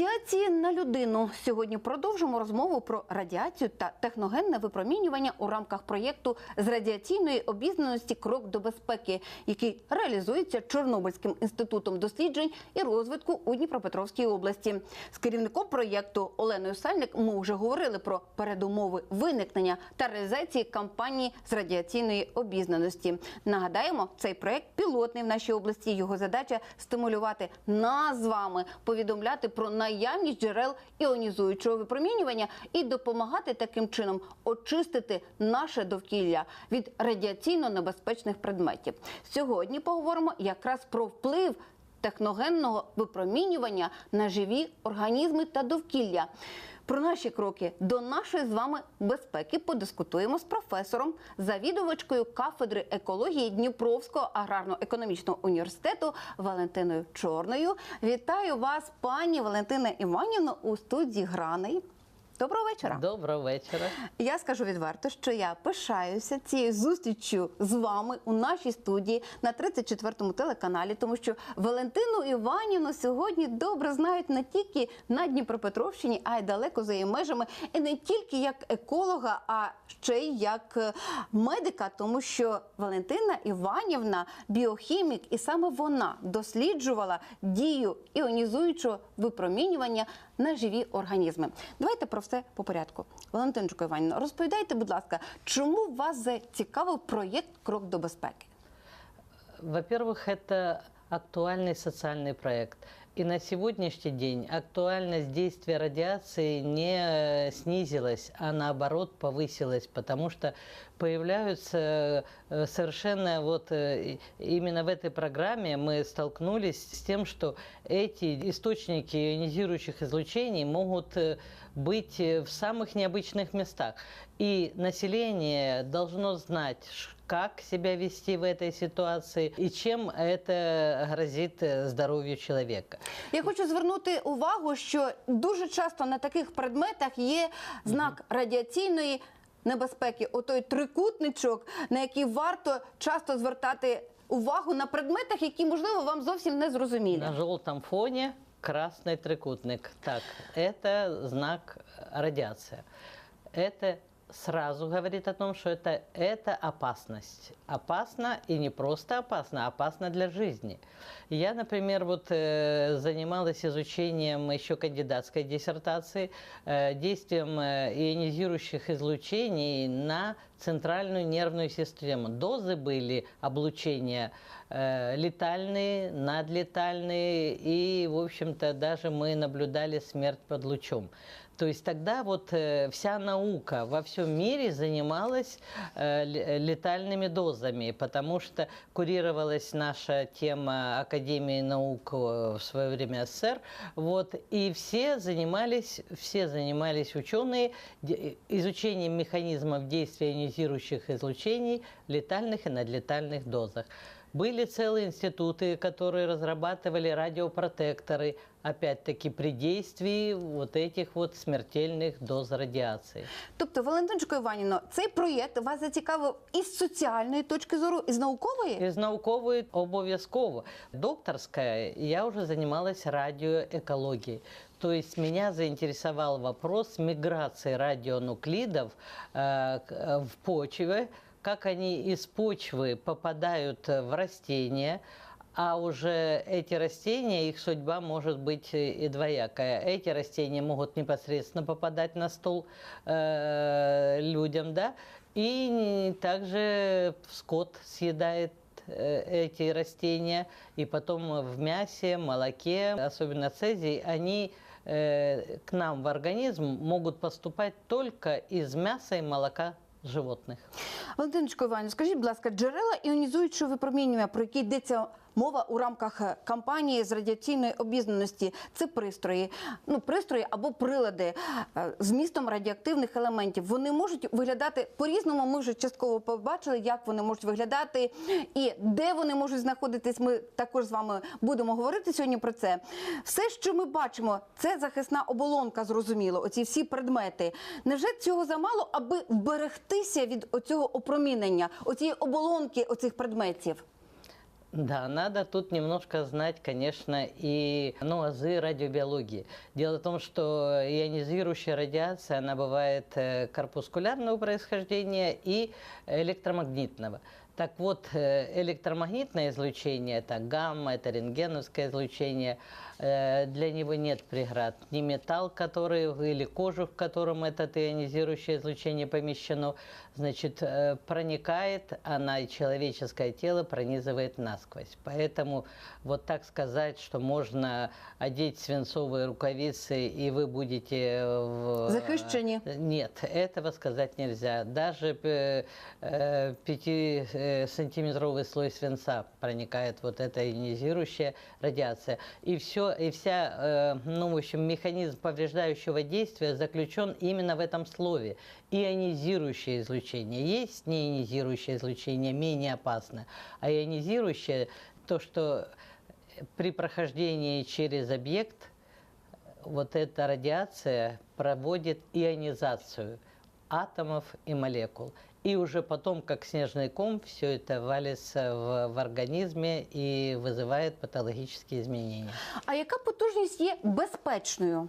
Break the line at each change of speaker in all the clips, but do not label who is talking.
радіації на людину. Сьогодні продовжимо розмову про радіацію та техногенне випромінювання у рамках проєкту з радіаційної обізнаності Крок до безпеки, який реалізується Чорнобильським інститутом досліджень і розвитку у Дніпропетровській області. З керівником проєкту Оленою Сальник ми вже говорили про передумови виникнення та реалізації кампанії з радіаційної обізнаності. Нагадаємо, цей проєкт пілотний в нашій області. Його задача стимулювати нас з вами, повідомляти про наявність джерел іонізуючого випромінювання і допомагати таким чином очистити наше довкілля від радіаційно небезпечних предметів. Сьогодні поговоримо якраз про вплив. Техногенного випромінювання на живі організми та довкілля. Про наші кроки до нашої з вами безпеки подискутуємо з професором, завідувачкою кафедри екології Дніпровського аграрно-економічного університету Валентиною Чорною. Вітаю вас, пані Валентина Іванівна, у студії Граний. Доброго вечора.
Доброго вечора.
Я скажу відверто, що я пишаюся цією зустрічю з вами у нашій студії на 34-му телеканалі, тому що Валентину Іванівну сьогодні добре знають не тільки на Дніпропетровщині, а й далеко за її межами, і не тільки як еколога, а ще й як е, медика, тому що Валентина Іванівна біохімік, і саме вона досліджувала дію іонізуючого випромінювання на живі організми. Давайте про все по порядку. Валентинчико Іванівна, розповідайте, будь ласка, чому вас зацікавив проєкт Крок до безпеки?
Во-первых, это актуальный социальный проект. И на сегодняшний день актуальность действия радиации не э, снизилась, а наоборот повысилась, потому что появляются э, совершенно вот э, именно в этой программе мы столкнулись с тем, что эти источники ионизирующих излучений могут э, быть э, в самых необычных местах. И население должно знать, ш- как себя вести в этой ситуации и чем это грозит э, здоровью человека.
Я хочу звернути увагу, що дуже часто на таких предметах є знак радіаційної небезпеки, отой трикутничок, на який варто часто звертати увагу на предметах, які можливо вам зовсім не зрозумілі.
На желтом фоне красный трикутник. Так, это знак э, радиация. Это сразу говорит о том, что это, это опасность. Опасно и не просто опасно, а опасно для жизни. Я, например, вот э, занималась изучением еще кандидатской диссертации э, действием э, ионизирующих излучений на центральную нервную систему. Дозы были облучения э, летальные, надлетальные, и, в общем-то, даже мы наблюдали смерть под лучом. То есть тогда вот э, вся наука во всем мире занималась э, ле- летальными дозами, потому что курировалась наша тема Академии наук э, в свое время СССР, вот, и все занимались, все занимались ученые изучением механизмов действия ионизирующих излучений летальных и надлетальных дозах. Были целые институты, которые разрабатывали радиопротекторы, опять-таки при действии вот этих вот смертельных доз радиации.
Тобто, Валентинчико Іванівно, цей проєкт вас зацікавив із соціальної точки зору, із наукової?
Из науковой обов'язково. Докторская я уже занималась радиоэкологией. То есть меня заинтересовал вопрос миграции радионуклидов э, к- э, в почве, как они из почвы попадают э, в растения, а уже эти растения, их судьба может быть э, и двоякая. Эти растения могут непосредственно попадать на стол э, людям, да, и также скот съедает э, эти растения, и потом в мясе, молоке, особенно цезий, они э, к нам в организм могут поступать только из мяса и молока животных.
Валентиночко Іванівна, скажіть, будь ласка, джерела іонізуючого випромінювання, про які йдеться мова у рамках е, кампанії з радіаційної обізнаності, це пристрої, ну пристрої або прилади е, з містом радіоактивних елементів. Вони можуть виглядати по-різному. Ми вже частково побачили, як вони можуть виглядати і де вони можуть знаходитись. Ми також з вами будемо говорити сьогодні про це. Все, що ми бачимо, це захисна оболонка, зрозуміло. Оці всі предмети. Невже цього замало, аби вберегтися від оцього опромінення, оцієї оболонки оцих предметів?
Да, надо тут немножко знать, конечно, и ну, азы радиобиологии. Дело в том, что ионизирующая радиация, она бывает э, корпускулярного происхождения и электромагнитного. Так вот, э, электромагнитное излучение, это гамма, это рентгеновское излучение, для него нет преград. Ни металл, который или кожух, в котором это ионизирующее излучение помещено, значит, э, проникает, она и человеческое тело пронизывает насквозь. Поэтому вот так сказать, что можно одеть свинцовые рукавицы, и вы будете в...
Захищені.
Нет, этого сказать нельзя. Даже э, э, 5-сантиметровый слой свинца проникает вот эта ионизирующая радиация. И все, и вся, э, ну, в общем, механизм повреждающего действия заключен именно в этом слове. Ионизирующее излучение. Есть неионизирующее излучение, менее опасно. А ионизирующее, то, что при прохождении через объект вот эта радиация проводит ионизацию атомов и молекул. И уже потом, как снежный ком, все это валится в, в организме и вызывает патологические изменения.
А яка потужність є безпечною?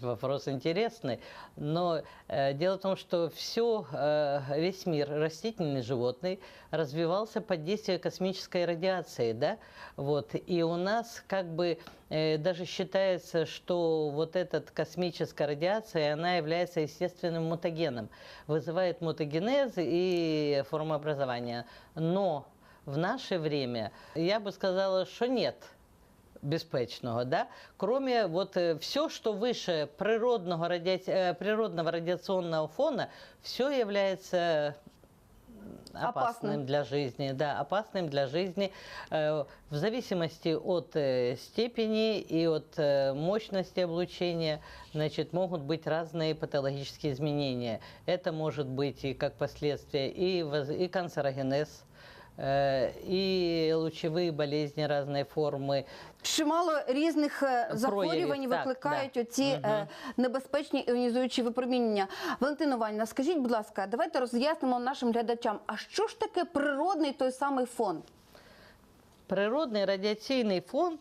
Вопрос интересный. Но э, дело в том, что все, э, весь мир, растительный, животный, развивался под действием космической радиации, да? Вот. И у нас как бы э, даже считается, что вот эта космическая радиация, она является естественным мутагеном, вызывает мутагенез и формообразование. Но в наше время я бы сказала, что нет безпечного, да? кроме вот все, что выше природного, радиа... э, природного радиационного фона, все является опасным,
Опасным.
для жизни, да, опасным для жизни э, в зависимости от э, степени и от э, мощности облучения, значит, могут быть разные патологические изменения. Это может быть и как последствие и, воз- и канцерогенез, э, и лучевые болезни разной формы,
Чимало різних е, захворювань
так,
викликають
да.
оці е, небезпечні іонізуючі випромінення. Валентина Іванівна, скажіть, будь ласка, давайте роз'яснимо нашим глядачам, а що ж таке природний той самий фон?
Природный радиационный фон, э,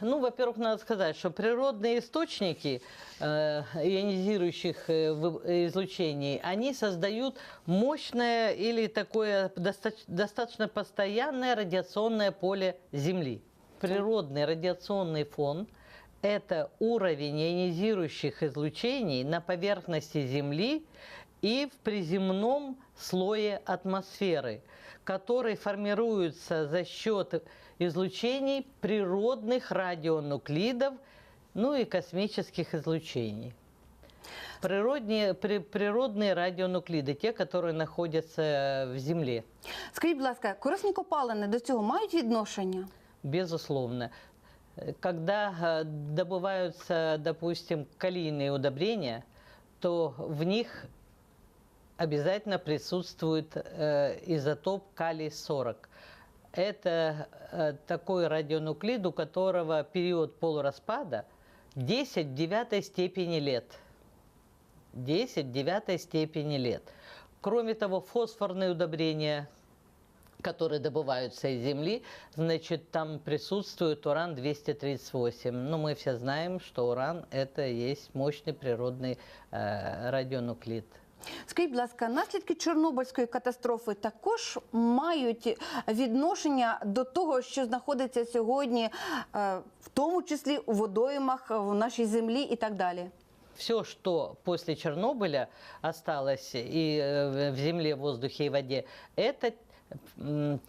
ну, во-первых, надо сказать, что природные источники э, ионизирующих э, излучений, они создают мощное или такое доста- достаточно постоянное радиационное поле Земли. Природный радиационный фон – это уровень ионизирующих излучений на поверхности Земли и в приземном слое атмосферы, который формируется за счет излучений природных радионуклидов, ну и космических излучений. Природные, при- природные радионуклиды, те, которые находятся в Земле,
Скажіть, будь ласка, корисні копалини до цього мають відношення?
безусловно. Э, Когда э, добываются, допустим, калийные удобрения, то в них обязательно присутствует э, изотоп калий-40. Это э, такой радионуклид, у которого период полураспада 10 в девятой степени лет. 10 в девятой степени лет. Кроме того, фосфорные удобрения, которые добываются из земли, значит, там присутствует уран-238. Ну, мы все знаем, что уран – это есть мощный природный э, радионуклид.
Скажіть, будь ласка, наслідки Чорнобильської катастрофи також мають відношення до того, що знаходиться сьогодні, е, в тому числі у водоймах в нашій землі і так далі.
Все, что после Чернобыля осталось и э, в земле, в воздухе и воде, это м,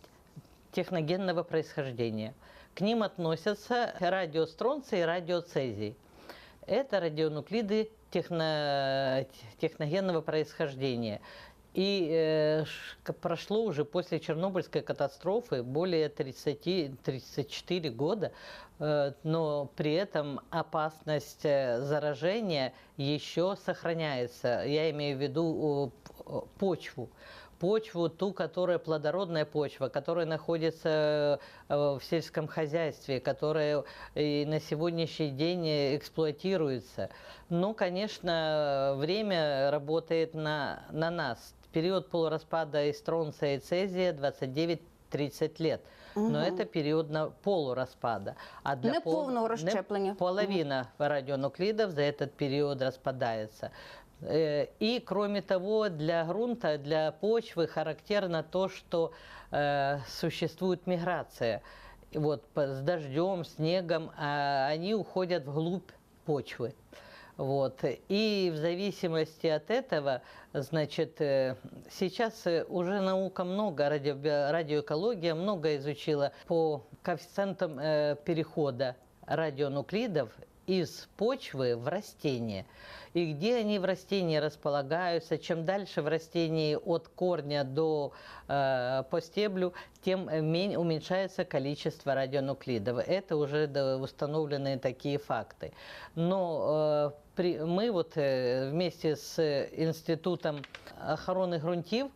техногенного происхождения. К ним относятся радиостронций и радиоцезий. Это радионуклиды техно- техногенного происхождения. И э, прошло уже после Чернобыльской катастрофы более 30-34 года, э, но при этом опасность э, заражения еще сохраняется. Я имею в виду почву почву, ту, которая плодородная почва, которая находится э, в сельском хозяйстве, которая и на сегодняшний день э, эксплуатируется. Ну, конечно, время работает на, на нас. период полураспада эстронция и цезия 29-30 лет. Но это период на полураспада. А
Не
пол-
повного
не-
розщеплення.
Половина радионуклидов за этот период распадается. Э, И, кроме того, для грунта, для почвы характерно то, что э, существует миграция. Вот с дождем, снегом а они уходят вглубь почвы. Вот. И в зависимости от этого, значит, э, сейчас уже наука много, радио, радиоэкология много изучила по коэффициентам перехода радионуклидов из почвы в растение. И где они в растении располагаются, чем дальше в растении от корня до э, по стеблю, тем мень- уменьшается количество радионуклидов. Это уже установленные такие факты. Но э, при- мы вот э, вместе с э, Институтом охраны грунтив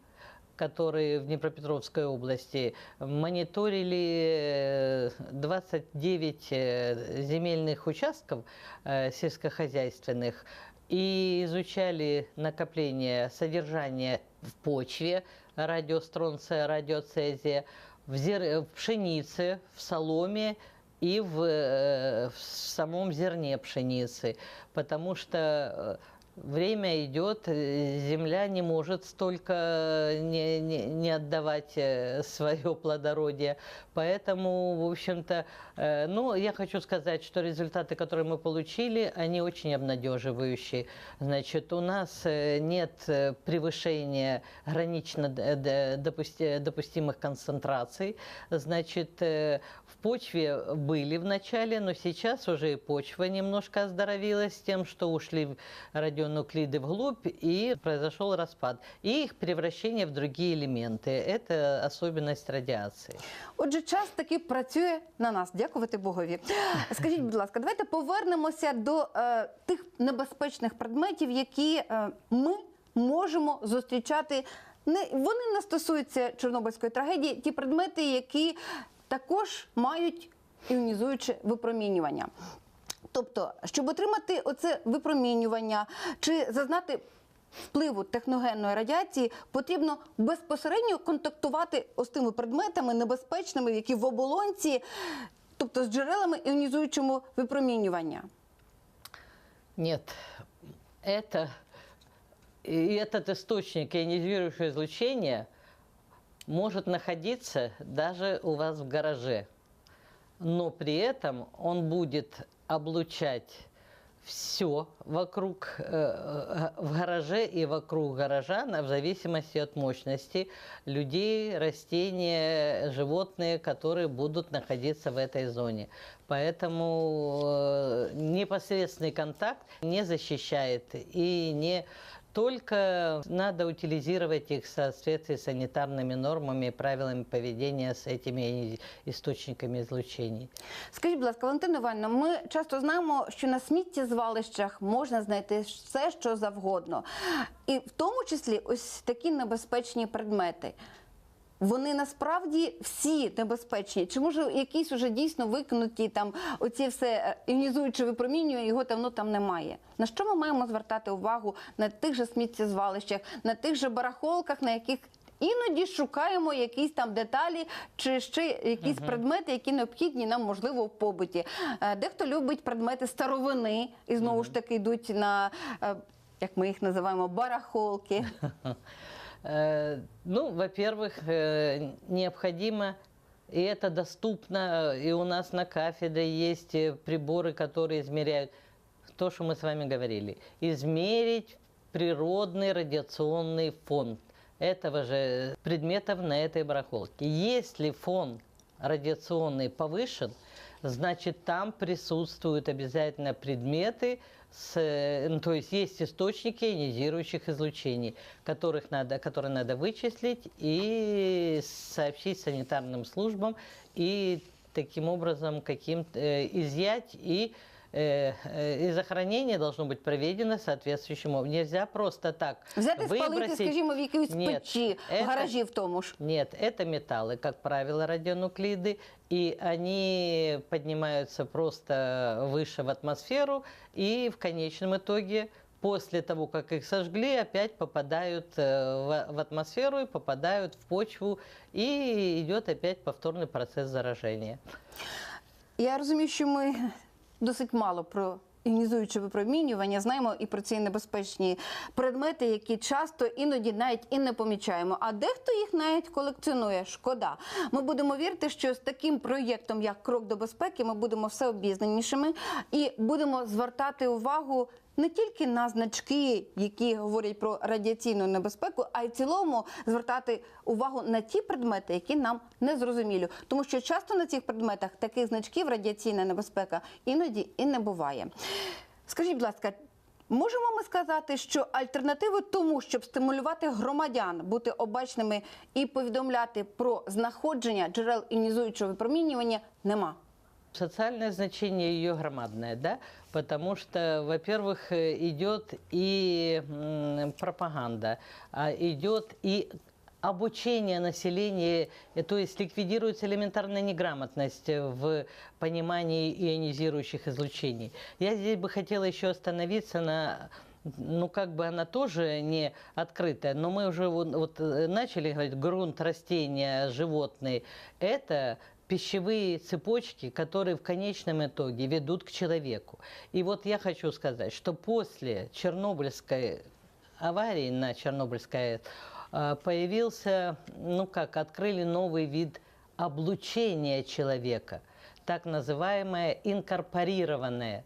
которые в Днепропетровской области мониторили э, 29 э, земельных участков э, сельскохозяйственных и изучали накопление содержания в почве радиостронция, радиоцезия, в, зер- в пшенице, в соломе и в, э, в самом зерне пшеницы, потому что э, время идет, э, земля не может столько не, не, не отдавать свое плодородие. Поэтому, в общем-то, э, ну, я хочу сказать, что результаты, которые мы получили, они очень обнадеживающие. Значит, у нас э, нет э, превышения гранично допусти- допустимых концентраций. Значит, э, в почве были в начале, но сейчас уже и почва немножко оздоровилась тем, что ушли радионуклиды вглубь и произошел распад. И их превращение в другие элементы. Это особенность радиации.
Отже, час таки працює на нас. Дякувати Богові. Скажіть, будь ласка, давайте повернемося до е, тих небезпечних предметів, які е, ми можемо зустрічати. Не вони не стосуються Чорнобильської трагедії. Ті предмети, які також мають іонізуюче випромінювання. Тобто, щоб отримати оце випромінювання чи зазнати впливу техногенної радіації, потрібно безпосередньо контактувати з тими предметами небезпечними, які в оболонці, тобто з джерелами іонізуючого випромінювання.
Нет, это и этот источник ионизирующего излучения может находиться даже у вас в гараже, но при этом он будет облучать все вокруг э, э, в гараже и вокруг гаража на- в зависимости от мощности людей, растения, животные, которые будут находиться в этой зоне. Поэтому э, непосредственный контакт не защищает и не только надо утилизировать их в соответствии с санитарными нормами и правилами поведения с этими источниками излучений.
Скажіть, будь ласка, Валентина Івановна, ми часто знаємо, що на сміттєзвалищах можна знайти все, що завгодно. І в тому числі ось такі небезпечні предмети. Вони насправді всі небезпечні. Чи може якісь уже дійсно викинуті там оці все е, іонізуюче випромінювання, його давно там немає? На що ми маємо звертати увагу на тих же сміттєзвалищах, на тих же барахолках, на яких іноді шукаємо якісь там деталі чи ще якісь предмети, які необхідні нам, можливо, в побуті. Е, Дехто любить предмети старовини і знову ж таки йдуть на. е, Як ми їх називаємо, барахолки.
Э, Ну, во-первых, э, необходимо, и это доступно, э, и у нас на кафедре есть приборы, которые измеряют то, что мы с вами говорили. Измерить природный радиационный фон этого же предметов на этой барахолке. Если фон радиационный повышен, значит там присутствуют обязательно предметы, с, э, ну, то есть есть источники ионизирующих излучений, которых надо, которые надо вычислить и сообщить санитарным службам и таким образом каким э, изъять и и захоронение должно быть проведено соответствующим образом. Нельзя просто так
Взяти спалити,
выбросить.
скажімо, в якійсь
Нет,
печі, в
это-
гаражі в тому ж.
Нет, это металлы, как правило, радионуклиды, и они поднимаются просто выше в атмосферу и в конечном итоге после того, как их сожгли, опять попадают э, в, в атмосферу и попадают в почву, и идет опять повторный процесс заражения.
Я розумію, що ми досить мало про іонізуюче випромінювання знаємо і про ці небезпечні предмети, які часто іноді навіть і не помічаємо. А дехто їх навіть колекціонує. Шкода. Ми будемо вірити, що з таким проєктом, як крок до безпеки, ми будемо все обізнанішими і будемо звертати увагу. Не тільки на значки, які говорять про радіаційну небезпеку, а й в цілому звертати увагу на ті предмети, які нам не зрозумілі. Тому що часто на цих предметах таких значків радіаційна небезпека іноді і не буває. Скажіть, будь ласка, можемо ми сказати, що альтернативи тому, щоб стимулювати громадян бути обачними і повідомляти про знаходження джерел іонізуючого випромінювання, нема.
Социальное значение ее громадное, да, потому что, во-первых, э, идет и пропаганда, а идет и обучение населения, э, то есть ликвидируется элементарная неграмотность э, в понимании ионизирующих излучений. Я здесь бы хотела еще остановиться на ну, как бы она тоже не открытая, но мы уже вот, вот, начали говорить, грунт, растения, животные, это пищевые цепочки, которые в конечном итоге ведут к человеку. И вот я хочу сказать, что после Чернобыльской аварии на Чернобыльской э, появился, ну как, открыли новый вид облучения человека, так называемое инкорпорированное.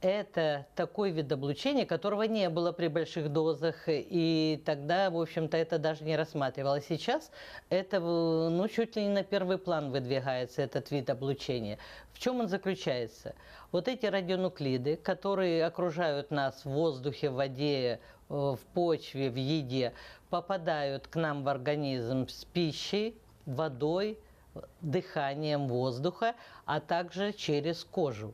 Это такой вид облучения, которого не было при больших дозах, и тогда, в общем-то, это даже не рассматривалось. Сейчас это, э, ну, чуть ли не на первый план выдвигается этот вид облучения. В чем он заключается? Вот эти радионуклиды, которые окружают нас в воздухе, в воде, э, в почве, в еде, попадают к нам в организм с пищей, водой, дыханием воздуха, а также через кожу.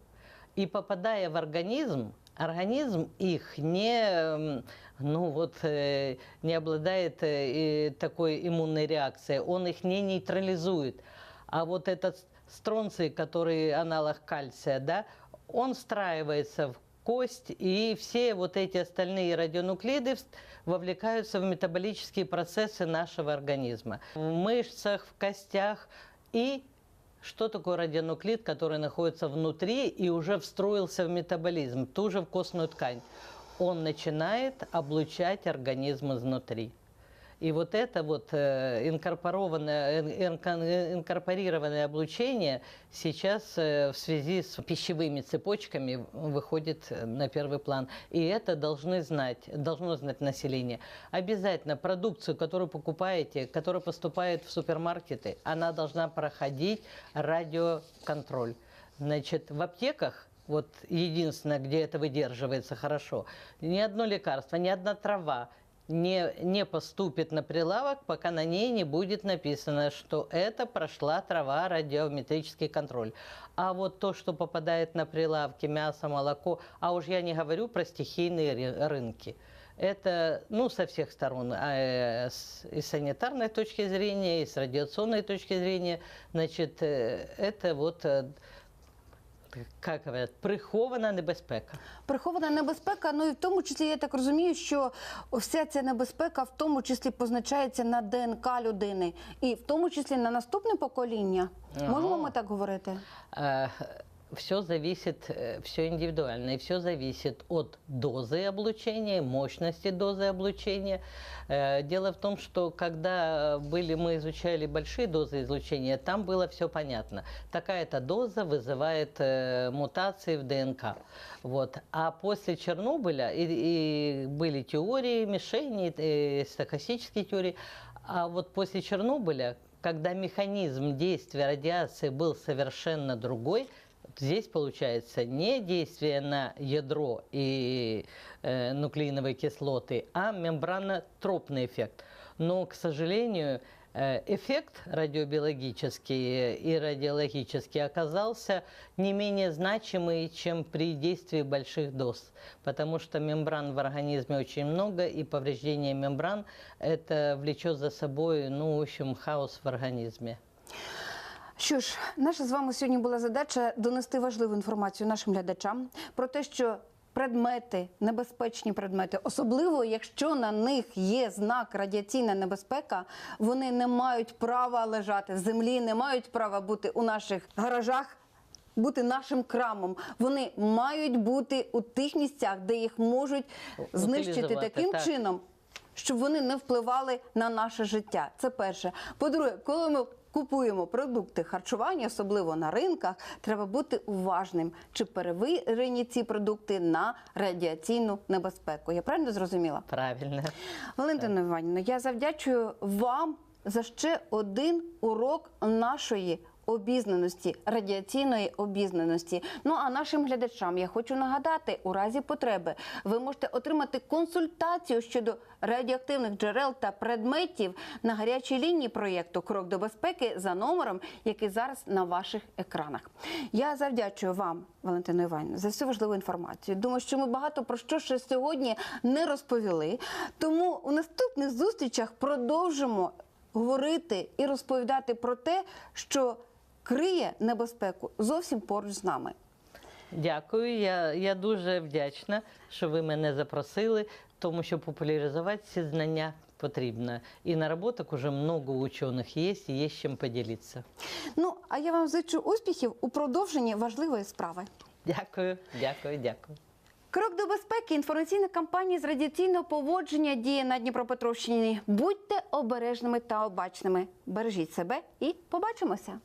И попадая в организм, организм их не, ну вот, э, не обладает э, такой иммунной реакцией, он их не нейтрализует. А вот этот стронций, который аналог кальция, да, он встраивается в кость, и все вот эти остальные радионуклиды вовлекаются в метаболические процессы нашего организма. В мышцах, в костях и что такое радионуклид, который находится внутри и уже встроился в метаболизм, ту же в костную ткань? Он начинает облучать организм изнутри. И вот это вот э, инкорпорованное, инкорпорированное облучение сейчас э, в связи с пищевыми цепочками выходит на первый план. И это должны знать, должно знать население. Обязательно продукцию, которую покупаете, которая поступает в супермаркеты, она должна проходить радиоконтроль. Значит, в аптеках вот единственное, где это выдерживается хорошо, ни одно лекарство, ни одна трава не, не поступит на прилавок, пока на ней не будет написано, что это прошла трава радиометрический контроль. А вот то, что попадает на прилавки, мясо, молоко, а уж я не говорю про стихийные ры- рынки. Это, ну, со всех сторон, а, э, с, и с санитарной точки зрения, и с радиационной точки зрения, значит, э, это вот, э, как говорят, прихована небезпека.
Прихована небезпека, ну і в тому числі я так розумію, що вся ця небезпека в тому числі позначається на ДНК людини, і в тому числі на наступне покоління. Можемо ми так говорити?
Все зависит, все индивидуально, и все зависит от дозы облучения, мощности дозы облучения. Э, Дело в том, что когда были, мы изучали большие дозы излучения, там было все понятно. Такая-то доза вызывает э, мутации в ДНК. Вот. А после Чернобыля и, и были теории, мишени, э, стохастические теории. А вот после Чернобыля, когда механизм действия радиации был совершенно другой, здесь получается не действие на ядро и э, нуклеиновые кислоты, а мембранотропный эффект. Но, к сожалению, э, эффект радиобиологический и радиологический оказался не менее значимый, чем при действии больших доз, потому что мембран в организме очень много, и повреждение мембран это влечет за собой, ну, в общем, хаос в организме.
Що ж, наша з вами сьогодні була задача донести важливу інформацію нашим глядачам про те, що предмети, небезпечні предмети, особливо якщо на них є знак радіаційна небезпека, вони не мають права лежати в землі, не мають права бути у наших гаражах. Бути нашим крамом, вони мають бути у тих місцях, де їх можуть знищити таким
так.
чином, щоб вони не впливали на наше життя. Це перше. По-друге, коли ми купуємо продукти харчування, особливо на ринках, треба бути уважним, чи перевірені ці продукти на радіаційну небезпеку. Я правильно зрозуміла?
Правильно.
Валентина Іванівна, я завдячую вам за ще один урок нашої. Обізнаності, радіаційної обізнаності. Ну а нашим глядачам я хочу нагадати, у разі потреби ви можете отримати консультацію щодо радіоактивних джерел та предметів на гарячій лінії проєкту Крок до безпеки за номером, який зараз на ваших екранах. Я завдячую вам, Валентина Іванівна, за всю важливу інформацію. Думаю, що ми багато про що ще сьогодні не розповіли. Тому у наступних зустрічах продовжимо говорити і розповідати про те, що криє небезпеку зовсім поруч з нами.
Дякую. Я, я дуже вдячна, що ви мене запросили, тому що популяризувати ці знання потрібно. І наработок уже много учених є, і є з чим поділитися.
Ну а я вам зичу успіхів у продовженні важливої справи.
Дякую, дякую, дякую.
Крок до безпеки інформаційна кампанія з радіаційного поводження діє на Дніпропетровщині. Будьте обережними та обачними. Бережіть себе і побачимося.